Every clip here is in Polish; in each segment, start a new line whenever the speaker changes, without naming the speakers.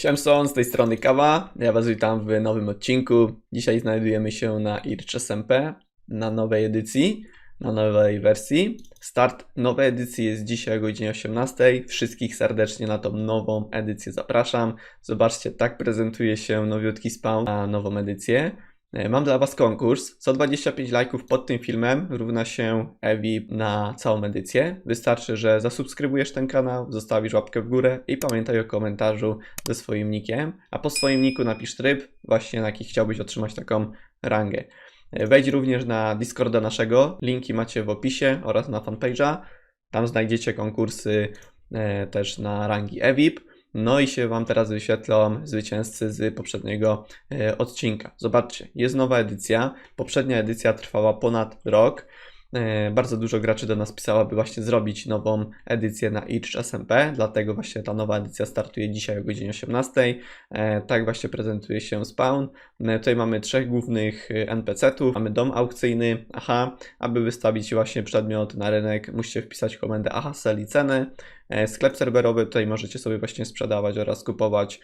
Siemson, z tej strony Kawa. Ja Was witam w nowym odcinku. Dzisiaj znajdujemy się na IRCZ SMP, na nowej edycji, na nowej wersji. Start nowej edycji jest dzisiaj o godzinie 18. Wszystkich serdecznie na tą nową edycję zapraszam. Zobaczcie, tak prezentuje się nowiutki spawn na nową edycję. E, Mam dla Was konkurs. Co 25 lajków pod tym filmem równa się EVI na całą edycję. Wystarczy, że zasubskrybujesz ten kanał, zostawisz łapkę w górę i pamiętaj o komentarzu ze swoim nickiem. A po swoim niku napisz tryb, właśnie na jaki chciałbyś otrzymać taką rangę. E, Wejdź również na Discorda naszego. Linki macie w opisie oraz na fanpage'a. Tam znajdziecie konkursy e, też na rangi EVIP. No i się Wam teraz wyświetlą zwycięzcy z poprzedniego e, odcinka. Zobaczcie, jest nowa edycja. Poprzednia edycja trwała ponad rok. E, Bardzo dużo graczy do nas pisało, aby właśnie zrobić nową edycję na Itch SMP, dlatego właśnie ta nowa edycja startuje dzisiaj o godzinie 18. E, Tak właśnie prezentuje się Spawn. E, Tutaj mamy trzech głównych NPC-ów, mamy dom aukcyjny, aha, aby wystawić właśnie przedmiot na rynek musicie wpisać komendę aha, sell i cenę. Sklep serwerowy, tutaj możecie sobie właśnie sprzedawać oraz kupować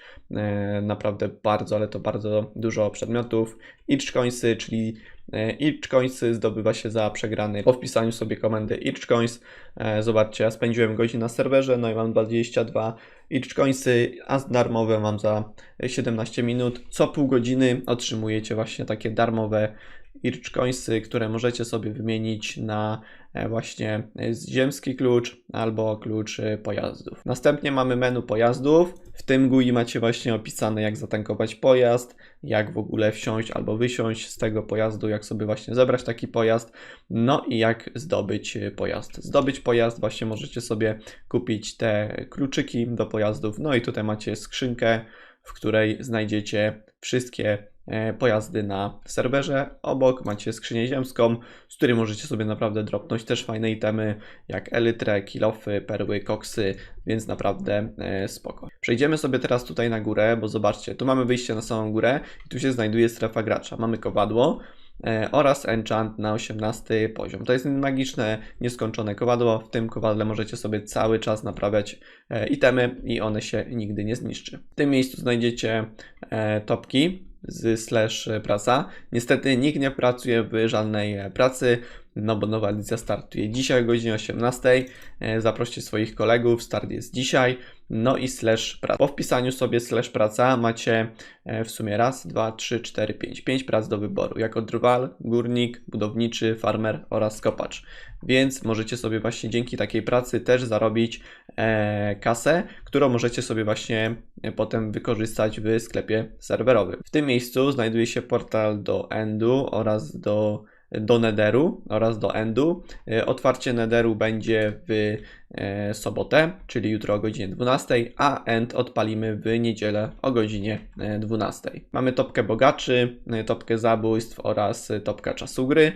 naprawdę bardzo, ale to bardzo dużo przedmiotów. Itch Coinsy, czyli e, Coinsy zdobywa się za przegrany po wpisaniu sobie komendy Coins. E, Zobaczcie, ja spędziłem godzinę na serwerze, no i mam 22 Itch Coinsy, a darmowe mam za 17 minut. Co pół godziny otrzymujecie właśnie takie darmowe Irch Coinsy, które możecie sobie wymienić na e, właśnie e, ziemski klucz albo klucz e, pojazdów. Następnie mamy menu pojazdów. W tym GUI macie właśnie opisane jak zatankować pojazd, jak w ogóle wsiąść albo wysiąść z tego pojazdu, jak sobie właśnie zebrać taki pojazd, no i jak zdobyć pojazd. Zdobyć pojazd właśnie możecie sobie kupić te kluczyki do pojazdów, no i tutaj macie skrzynkę, w której znajdziecie wszystkie pojazdy na serwerze. Obok macie skrzynię ziemską, z której możecie sobie naprawdę dropnąć też fajne itemy, jak elytrę, kilofy, perły, koksy, więc naprawdę e, spoko. Przejdziemy sobie teraz tutaj na górę, bo zobaczcie, tu mamy wyjście na samą górę i tu się znajduje strefa gracza. Mamy kowadło, e, oraz enchant na 18 poziom. To jest magiczne, nieskończone kowadło. W tym kowadle możecie sobie cały czas naprawiać e, itemy i one się nigdy nie zniszczy. W tym miejscu znajdziecie e, topki z slash praca. Niestety nikt nie pracuje w żadnej pracy, no bo nowa edycja startuje dzisiaj o godzinie 18. E, Zaproście swoich kolegów, start jest dzisiaj. No i slash praca. Po wpisaniu sobie slash praca macie e, w sumie raz, dwa, trzy, cztery, pięć. Pięć prac do wyboru. Jako drwal, górnik, budowniczy, farmer oraz kopacz. Więc możecie sobie właśnie dzięki takiej pracy też zarobić e, kasę, którą możecie sobie właśnie e, potem wykorzystać w sklepie serwerowym. W tym miejscu znajduje się portal do Endu oraz do do Netheru oraz do Endu. E, Otwarcie Netheru będzie w e, sobotę, czyli jutro o godzinie 12, a End odpalimy w niedzielę o godzinie e, 12. Mamy topkę bogaczy, e, topkę zabójstw oraz e, topkę czasu gry.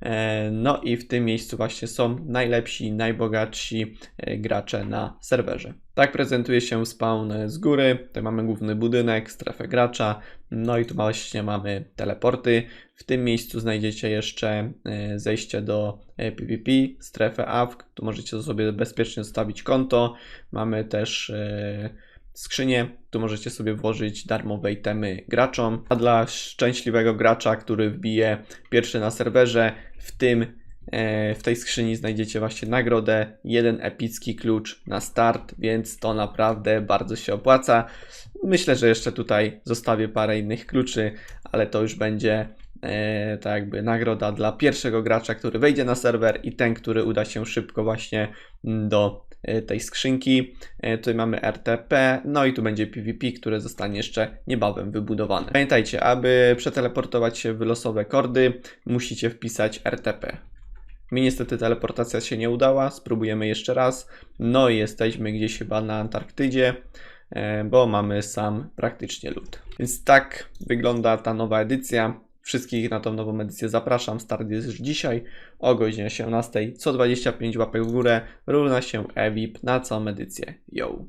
E, No i w tym miejscu właśnie są najlepsi, najbogatsi e, gracze na serwerze. Tak prezentuje się spawn z góry. Tutaj mamy główny budynek, strefę gracza. No i tu właśnie mamy teleporty. W tym miejscu znajdziecie jeszcze e, zejście do PvP, strefę AWK. Tu możecie sobie bezpiecznie zostawić konto. Mamy też skrzynię. Tu możecie sobie włożyć darmowe itemy graczom. A dla szczęśliwego gracza, który wbije pierwszy na serwerze, w tym e, w tej skrzyni znajdziecie właśnie nagrodę, jeden epicki klucz na start, więc to naprawdę bardzo się opłaca. Myślę, że jeszcze tutaj zostawię parę innych kluczy, ale to już będzie e, tak jakby nagroda dla pierwszego gracza, który wejdzie na serwer i ten, który uda się szybko właśnie mm, do tej skrzynki. E, Tutaj mamy RTP, no i tu będzie PvP, które zostanie jeszcze niebawem wybudowane. Pamiętajcie, aby przeteleportować się w losowe kordy, musicie wpisać RTP. Mi niestety teleportacja się nie udała, spróbujemy jeszcze raz. No i jesteśmy gdzieś chyba na Antarktydzie, e, bo mamy sam praktycznie lód. Więc tak wygląda ta nowa edycja. Wszystkich na tą nową edycję zapraszam. Start jest już dzisiaj o godzinie 18. Co 25 łapek w górę równa się EVIP na całą edycję. Yo!